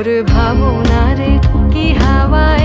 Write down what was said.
মোর ভাবনারে কি হাওয়া